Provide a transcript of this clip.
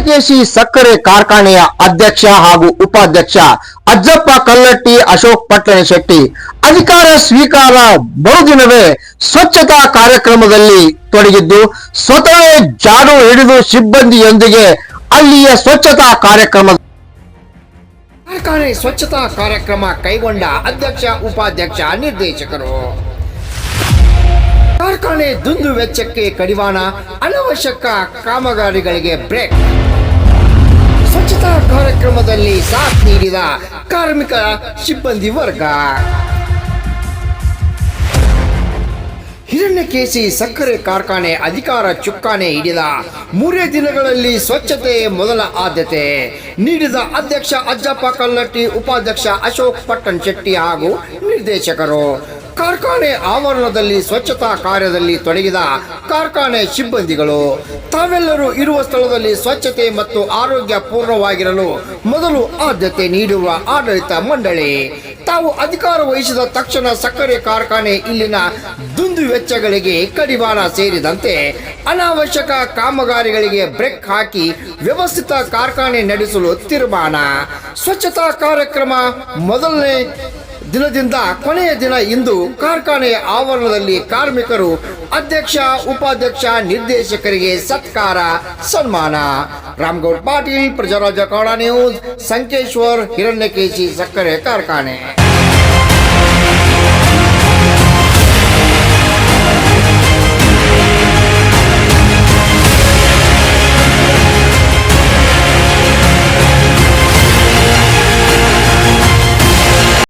ಹಿರಣ್ಯಕೇಶಿ ಸಕ್ಕರೆ ಕಾರ್ಖಾನೆಯ ಅಧ್ಯಕ್ಷ ಹಾಗೂ ಉಪಾಧ್ಯಕ್ಷ ಅಜ್ಜಪ್ಪ ಕಲ್ಲಟ್ಟಿ ಅಶೋಕ್ ಪಟ್ಟಣ ಶೆಟ್ಟಿ ಅಧಿಕಾರ ಸ್ವೀಕಾರ ಬಹುದಿನವೇ ಸ್ವಚ್ಛತಾ ಕಾರ್ಯಕ್ರಮದಲ್ಲಿ ತೊಡಗಿದ್ದು ಸ್ವತಃ ಜಾಡು ಹಿಡಿದು ಸಿಬ್ಬಂದಿಯೊಂದಿಗೆ ಅಲ್ಲಿಯ ಸ್ವಚ್ಛತಾ ಕಾರ್ಯಕ್ರಮ ಕಾರ್ಖಾನೆ ಸ್ವಚ್ಛತಾ ಕಾರ್ಯಕ್ರಮ ಕೈಗೊಂಡ ಅಧ್ಯಕ್ಷ, ಉಪಾಧ್ಯಕ್ಷ, ನಿರ್ದೇಶಕರು. ಕಾರ್ಖಾನೆ ದುಂದು ವೆಚ್ಚಕ್ಕೆ ಕಡಿವಾಣ, ಅನವಶ್ಯಕ ಕಾಮಗಾರಿಗಳಿಗೆ ಬ್ರೇಕ್. ಸ್ವಚ್ಛತಾ ಕಾರ್ಯಕ್ರಮದಲ್ಲಿ ಸಾಥ್ ನೀಡಿದ ಕಾರ್ಮಿಕ ಸಿಬ್ಬಂದಿ ವರ್ಗ. ಹಿರಣ್ಯಕೇಸಿ ಸಕ್ಕರೆ ಕಾರ್ಖಾನೆ ಅಧಿಕಾರ ಚುಕ್ಕಾಣೆ ಹಿಡಿದ ಮೂರೇ ದಿನಗಳಲ್ಲಿ ಸ್ವಚ್ಛತೆ ಮೊದಲ ಆದ್ಯತೆ ನೀಡಿದ ಅಧ್ಯಕ್ಷ ಅಜ್ಜಪ್ಪ ಕಲ್ಲಟ್ಟಿ ಉಪಾಧ್ಯಕ್ಷ ಅಶೋಕ್ ಪಟ್ಟಣ್ ಶೆಟ್ಟಿ ಹಾಗೂ ನಿರ್ದೇಶಕರು. ಕಾರ್ಖಾನೆ ಆವರಣದಲ್ಲಿ ಸ್ವಚ್ಛತಾ ಕಾರ್ಯದಲ್ಲಿ ತೊಡಗಿದ ಕಾರ್ಖಾನೆ ಸಿಬ್ಬಂದಿಗಳು, ತಾವೆಲ್ಲರೂ ಇರುವ ಸ್ಥಳದಲ್ಲಿ ಸ್ವಚ್ಛತೆ ಮತ್ತು ಆರೋಗ್ಯ ಪೂರ್ಣವಾಗಿರಲು ಮೊದಲು ಆದ್ಯತೆ ನೀಡುವ ಆಡಳಿತ ಮಂಡಳಿ. ತಾವು ಅಧಿಕಾರ ವಹಿಸಿದ ತಕ್ಷಣ ಸಕ್ಕರೆ ಕಾರ್ಖಾನೆ ಇಲ್ಲಿನ ದುಂದು ವೆಚ್ಚಗಳಿಗೆ ಕಡಿವಾಣ ಸೇರಿದಂತೆ ಅನಾವಶ್ಯಕ ಕಾಮಗಾರಿಗಳಿಗೆ ಬ್ರೇಕ್ ಹಾಕಿ ವ್ಯವಸ್ಥಿತ ಕಾರ್ಖಾನೆ ನಡೆಸಲು ತೀರ್ಮಾನ. ಸ್ವಚ್ಛತಾ ಕಾರ್ಯಕ್ರಮ ಮೊದಲನೇ ದಿನದಿಂದ ಕೊನೆಯ ದಿನ ಇಂದು ಕಾರ್ಖಾನೆಯ ಆವರಣದಲ್ಲಿ ಕಾರ್ಮಿಕರು ಅಧ್ಯಕ್ಷ ಉಪಾಧ್ಯಕ್ಷ ನಿರ್ದೇಶಕರಿಗೆ ಸತ್ಕಾರ ಸನ್ಮಾನ ರಾಮಗೌಡ್ ಪಾಟೀಲ್ ಪ್ರಜಾರಾಜ್ಯ ಕನ್ನಡ ನ್ಯೂಸ್ ಸಂಕೇಶ್ವರ್ ಹಿರಣ್ಯಕೇಶಿ ಸಕ್ಕರೆ ಕಾರ್ಖಾನೆ